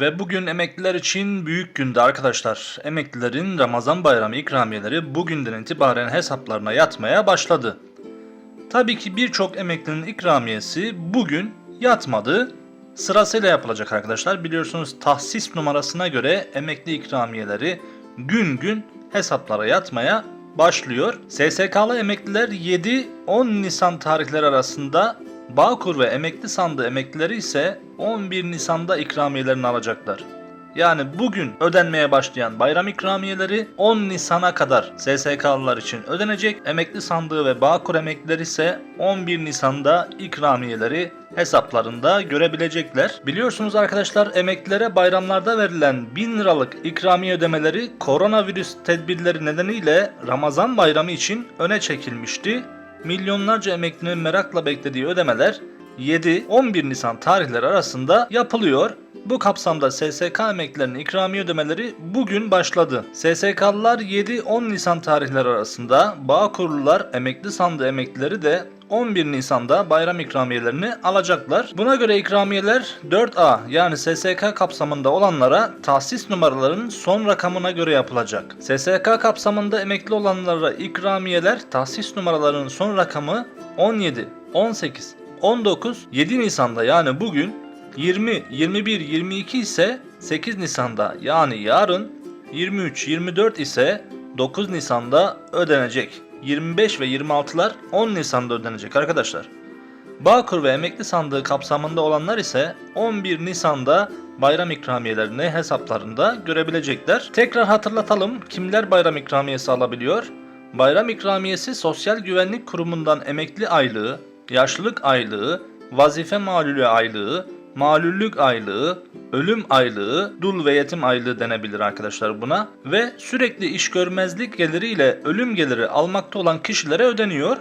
Ve bugün emekliler için büyük gündü arkadaşlar. Emeklilerin Ramazan bayramı ikramiyeleri bugünden itibaren hesaplarına yatmaya başladı. Tabii ki birçok emeklinin ikramiyesi bugün yatmadı. Sırasıyla yapılacak arkadaşlar. Biliyorsunuz tahsis numarasına göre emekli ikramiyeleri gün gün hesaplara yatmaya başlıyor. SSK'lı emekliler 7-10 Nisan tarihleri arasında Bağkur ve emekli sandığı emeklileri ise 11 Nisan'da ikramiyelerini alacaklar. Yani bugün ödenmeye başlayan bayram ikramiyeleri 10 Nisan'a kadar SSK'lılar için ödenecek. Emekli sandığı ve Bağkur emeklileri ise 11 Nisan'da ikramiyeleri hesaplarında görebilecekler. Biliyorsunuz arkadaşlar emeklilere bayramlarda verilen 1000 liralık ikramiye ödemeleri koronavirüs tedbirleri nedeniyle Ramazan bayramı için öne çekilmişti. Milyonlarca emeklinin merakla beklediği ödemeler 7-11 Nisan tarihleri arasında yapılıyor. Bu kapsamda SSK emeklilerinin ikramiye ödemeleri bugün başladı. SSK'lılar 7-10 Nisan tarihleri arasında, Bağkurlular emekli sandığı emeklileri de 11 Nisan'da bayram ikramiyelerini alacaklar. Buna göre ikramiyeler 4A yani SSK kapsamında olanlara tahsis numaralarının son rakamına göre yapılacak. SSK kapsamında emekli olanlara ikramiyeler tahsis numaralarının son rakamı 17, 18, 19, 7 Nisan'da yani bugün 20, 21, 22 ise 8 Nisan'da yani yarın 23, 24 ise 9 Nisan'da ödenecek. 25 ve 26'lar 10 Nisan'da ödenecek arkadaşlar. Bağkur ve emekli sandığı kapsamında olanlar ise 11 Nisan'da bayram ikramiyelerini hesaplarında görebilecekler. Tekrar hatırlatalım kimler bayram ikramiyesi alabiliyor? Bayram ikramiyesi Sosyal Güvenlik Kurumu'ndan emekli aylığı, yaşlılık aylığı, vazife malulü aylığı, malüllük aylığı, ölüm aylığı, dul ve yetim aylığı denebilir arkadaşlar buna ve sürekli iş görmezlik geliriyle ölüm geliri almakta olan kişilere ödeniyor.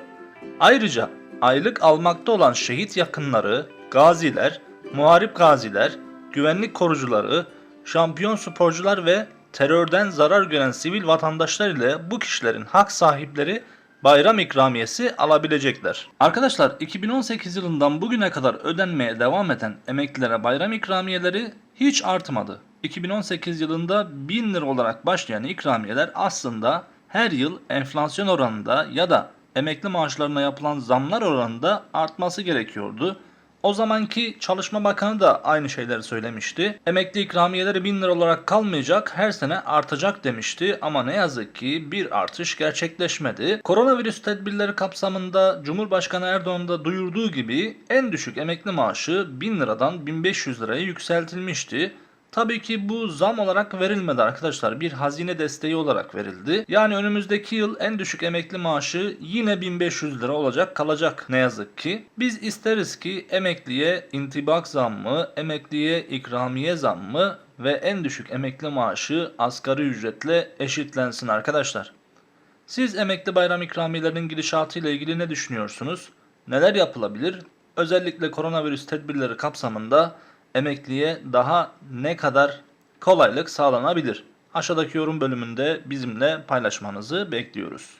Ayrıca aylık almakta olan şehit yakınları, gaziler, muharip gaziler, güvenlik korucuları, şampiyon sporcular ve terörden zarar gören sivil vatandaşlar ile bu kişilerin hak sahipleri bayram ikramiyesi alabilecekler. Arkadaşlar 2018 yılından bugüne kadar ödenmeye devam eden emeklilere bayram ikramiyeleri hiç artmadı. 2018 yılında 1000 lira olarak başlayan ikramiyeler aslında her yıl enflasyon oranında ya da emekli maaşlarına yapılan zamlar oranında artması gerekiyordu. O zamanki Çalışma Bakanı da aynı şeyleri söylemişti. Emekli ikramiyeleri 1000 lira olarak kalmayacak, her sene artacak demişti ama ne yazık ki bir artış gerçekleşmedi. Koronavirüs tedbirleri kapsamında Cumhurbaşkanı Erdoğan da duyurduğu gibi en düşük emekli maaşı 1000 liradan 1500 liraya yükseltilmişti. Tabii ki bu zam olarak verilmedi arkadaşlar. Bir hazine desteği olarak verildi. Yani önümüzdeki yıl en düşük emekli maaşı yine 1500 lira olacak kalacak ne yazık ki. Biz isteriz ki emekliye intibak zammı, emekliye ikramiye zammı ve en düşük emekli maaşı asgari ücretle eşitlensin arkadaşlar. Siz emekli bayram ikramiyelerinin gidişatı ile ilgili ne düşünüyorsunuz? Neler yapılabilir? Özellikle koronavirüs tedbirleri kapsamında emekliye daha ne kadar kolaylık sağlanabilir? Aşağıdaki yorum bölümünde bizimle paylaşmanızı bekliyoruz.